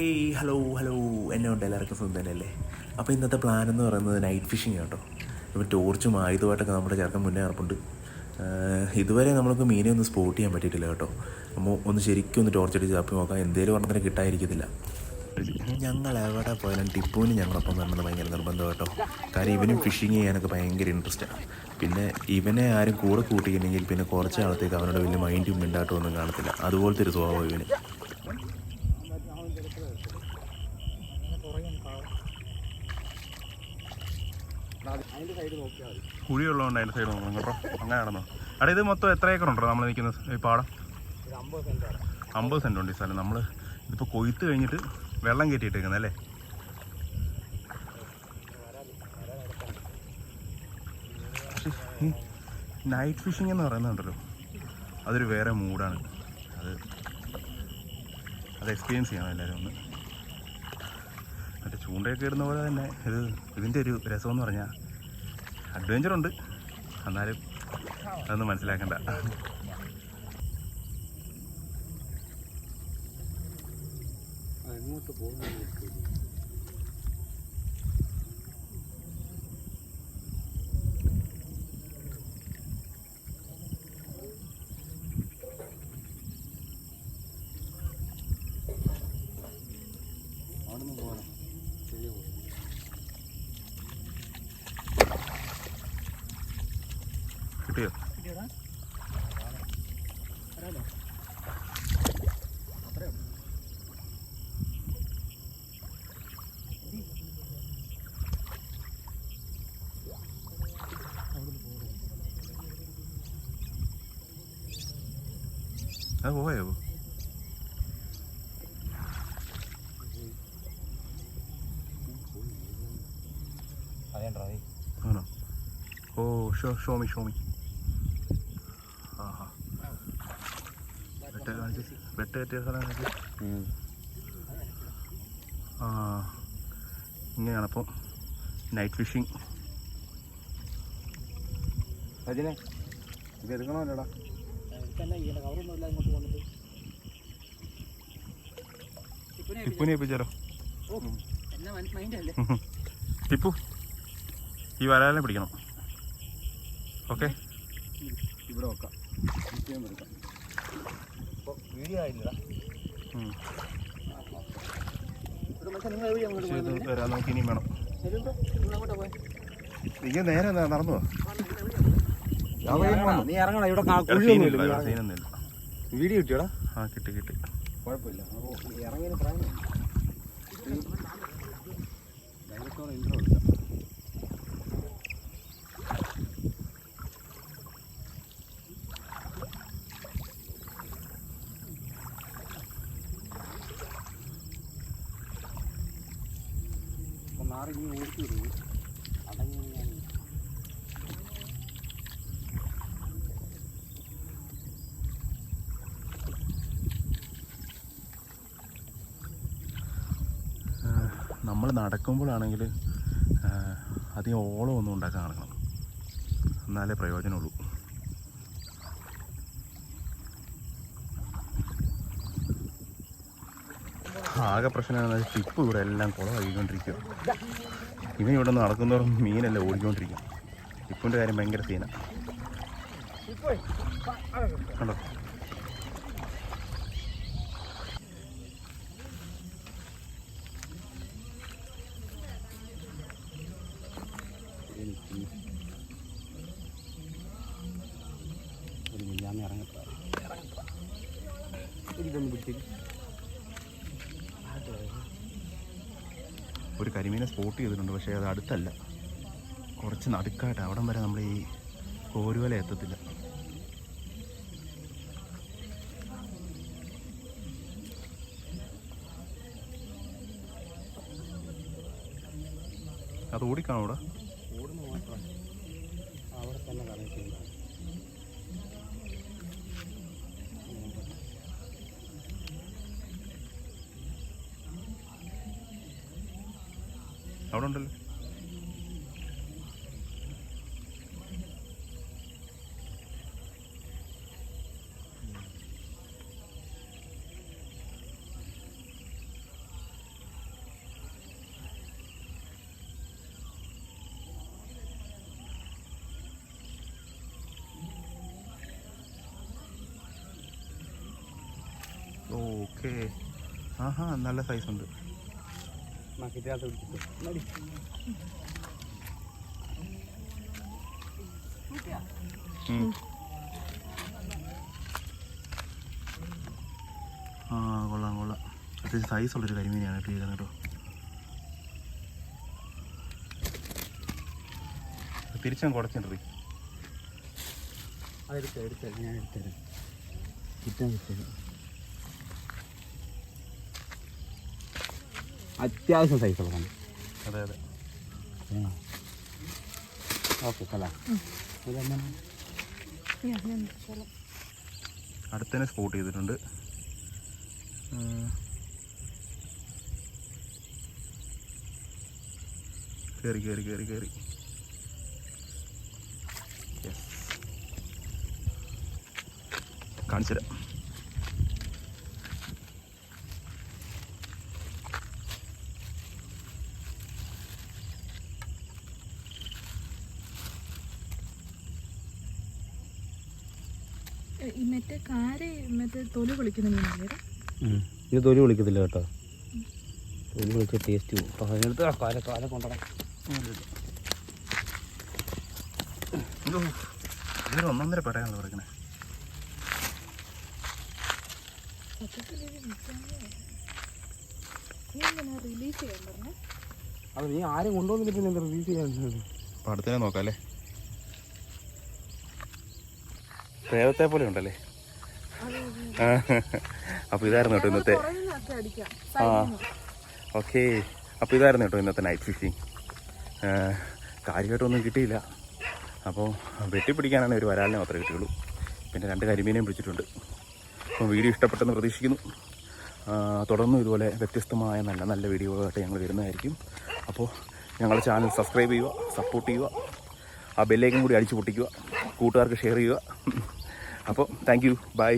Hey hello hello എന്നെ ഉണ്ട് എല്ലാവർക്കും സുഖം തന്നെയല്ലേ? അപ്പോൾ ഇന്നത്തെ പ്ലാൻ എന്ന് പറയുന്നത് നൈറ്റ് ഫിഷിംഗ് കേട്ടോ. ഇപ്പോൾ ടോർച്ചും ആയുധമായിട്ടൊക്കെ നമ്മുടെ ചേർക്കാൻ മുന്നേ ഇറപ്പുണ്ട് ഇതുവരെ നമ്മൾക്ക് മീനെ ഒന്ന് സ്പോട്ട് ചെയ്യാൻ പറ്റിയിട്ടില്ല കേട്ടോ. അപ്പോൾ ഒന്ന് ശരിക്കും ഒന്ന് ടോർച്ച് അടിച്ച് തപ്പി നോക്കാം. എന്തേലും പറഞ്ഞതിന് കിട്ടാതിരിക്കത്തില്ല. ഞങ്ങൾ എവിടെ പോയാലും ടിപ്പുവിന് ഞങ്ങളൊപ്പം വരണമെന്ന് ഭയങ്കര നിർബന്ധം കേട്ടോ. കാരണം ഇവനും ഫിഷിങ് ചെയ്യാനൊക്കെ ഭയങ്കര ഇൻട്രസ്റ്റാണ് പിന്നെ ഇവനെ ആരും കൂടെ കൂട്ടിയിട്ടുണ്ടെങ്കിൽ പിന്നെ കുറച്ച് നാളത്തേക്ക് അവനോട് വലിയ മൈൻഡും മിണ്ടാട്ടും ഒന്നും കാണത്തില്ല. അതുപോലത്തെ ഒരു സ്വഭാവം ഇവന്. കുഴിയുള്ളതുകൊണ്ട് അതിന്റെ സൈഡ് നോക്കണം കേട്ടോ. അങ്ങനെ നടന്നോ അവിടെ ഇത് മൊത്തം എത്ര ഏക്കർ ഉണ്ടോ നമ്മൾ നിൽക്കുന്ന ഈ പാടം? അമ്പത് സെന്റ് ഉണ്ട് ഈ സ്ഥലം. നമ്മൾ ഇതിപ്പോൾ കൊയ്ത്ത് കഴിഞ്ഞിട്ട് വെള്ളം കയറ്റിയിട്ടേക്കുന്നത് അല്ലേ? പക്ഷേ ഈ നൈറ്റ് ഫിഷിംഗ് എന്ന് പറയുന്നുണ്ടല്ലോ അതൊരു വേറെ മൂഡാണ് അത് അത് എക്സ്പീരിയൻസ് ചെയ്യണം എല്ലാവരും ഒന്ന്. മറ്റേ ചൂണ്ടയൊക്കെ ഇടുന്ന പോലെ തന്നെ ഇത് ഇതിന്റെ ഒരു രസമെന്ന് പറഞ്ഞാൽ അഡ്വഞ്ചർ ഉണ്ട്. എന്നാലും അതൊന്നും മനസ്സിലാക്കണ്ട. എങ്ങോട്ട് പോകുന്നു കിട്ടിയോ? അത് പോയോ? അതേണ്ടാ ഓ show show me show me ആഹാ വെട്ട് കാണിച്ച് വെട്ട് കയറ്റിയ സ്ഥലം ആ ഇങ്ങനെയാണ് അപ്പം നൈറ്റ് ഫിഷിങ് സജിനെ ഇത് എടുക്കണമല്ലോടാ? ടിപ്പുനെ ഏൽപ്പിച്ചാലോ? ടിപ്പു ഈ വരാലെ പിടിക്കണം. ഓക്കെ? ഇവിടെ വെക്കാം. എടുക്കാം. ഇപ്പോൾ വീഡിയോ ആയില്ലടാ വരാൻ നോക്കി ഇനിയും വേണം. നീ നേരെ നടന്നു? നീ ഇറങ്ങണം ഇവിടെ വീഡിയോ കിട്ടിയോടാ? ആ കിട്ടി കിട്ടി. കുഴപ്പമില്ല. ഇറങ്ങിയ പ്രായം. ഇനി ഓടിച്ചു നമ്മൾ നടക്കുമ്പോഴാണെങ്കിൽ അധികം ഓളം ഒന്നും ഉണ്ടാക്കാൻ നടക്കണം. എന്നാലേ പ്രയോജനമുള്ളൂ. ആകെ പ്രശ്നം എന്താണെന്ന് വെച്ചാൽ ടിപ്പ് ഇവിടെ എല്ലാം കുളമായിക്കൊണ്ടിരിക്കുക ഇവൻ ഇവിടെ നിന്ന് നടക്കുന്നവരും മീനെല്ലാം ഓടിക്കൊണ്ടിരിക്കും ടിപ്പിന്റെ കാര്യം ഭയങ്കര സീനാണ് കണ്ടോ? മില്ലാന്ന് ഇറങ്ങട്ടെ ഇതൊന്ന് പിടിച്ചേക്ക്. ഒരു കരിമീനെ സ്പോട്ട് ചെയ്തിട്ടുണ്ട് പക്ഷേ അത് അടുത്തല്ല. കുറച്ച് നടുക്കായിട്ട് അവിടം വരെ നമ്മൾ ഈ കോരുവല എത്തത്തില്ല. അത് ഓടിക്കാണോ ഇവിടെ അവിടെ ഉണ്ടല്ലോ. ഓക്കെ ആഹാ നല്ല സൈസ് ഉണ്ട്. പിടിച്ചിട്ട് മതി. ആ കൊള്ളാം കൊള്ളാം. അത്യാവശ്യം സൈസ് ഉള്ളൊരു കരിമീനാണ് കേട്ടോ ചെയ്തത് കേട്ടോ. തിരിച്ചാൽ കുടച്ചിട്ട് അതെടുത്ത് എടുത്ത്. ഞാൻ എടുത്തരാം. കിട്ടാൻ കിട്ടും അത്യാവശ്യം സൈസ് ഉള്ളതാണ് അതെ അതെ. ഓക്കെ കലാ. അടുത്തന്നെ സ്പോട്ട് ചെയ്തിട്ടുണ്ട്. കയറി കയറി കയറി കയറി. കാണിച്ചു തരാം മറ്റേ കാര് മറ്റേ തൊലി പൊളിക്കുന്ന മീനല്ലേ ഇത് തൊലി വിളിക്കത്തില്ല കേട്ടോ. തൊലി വിളിച്ച ടേസ്റ്റ് പോകും അതിനടുത്ത് കാല കാല ഒന്നൊന്നര ചെയ്യാൻ പറഞ്ഞേ അത് നീ ആരും കൊണ്ടുവന്നിട്ട് റിലീസ് ചെയ്യാൻ പടത്തിനെ നോക്കാം അല്ലേ? പ്രേതത്തെ പോലെ ഉണ്ടല്ലേ? അപ്പോൾ ഇതായിരുന്നു കേട്ടോ ഇന്നത്തെ. ആ ഓക്കെ. അപ്പോൾ ഇതായിരുന്നു കേട്ടോ ഇന്നത്തെ നൈറ്റ് ഫിഷിങ് കാര്യമായിട്ടൊന്നും കിട്ടിയില്ല. അപ്പോൾ വെട്ടിപ്പിടിക്കാനാണ് ഒരു വരാലിനെ മാത്രമേ കിട്ടിയുള്ളൂ. പിന്നെ രണ്ട് കരിമീനെയും പിടിച്ചിട്ടുണ്ട്. അപ്പോൾ വീഡിയോ ഇഷ്ടപ്പെട്ടെന്ന് പ്രതീക്ഷിക്കുന്നു. തുടർന്നും ഇതുപോലെ വ്യത്യസ്തമായ നല്ല നല്ല വീഡിയോകളായിട്ട് ഞങ്ങൾ വരുന്നതായിരിക്കും. അപ്പോൾ ഞങ്ങളുടെ ചാനൽ സബ്സ്ക്രൈബ് ചെയ്യുക സപ്പോർട്ട് ചെയ്യുക ആ ബെല്ലേക്കും കൂടി അടിച്ചു പൊട്ടിക്കുക കൂട്ടുകാർക്ക് ഷെയർ ചെയ്യുക. അപ്പോൾ താങ്ക് യു. ബൈ.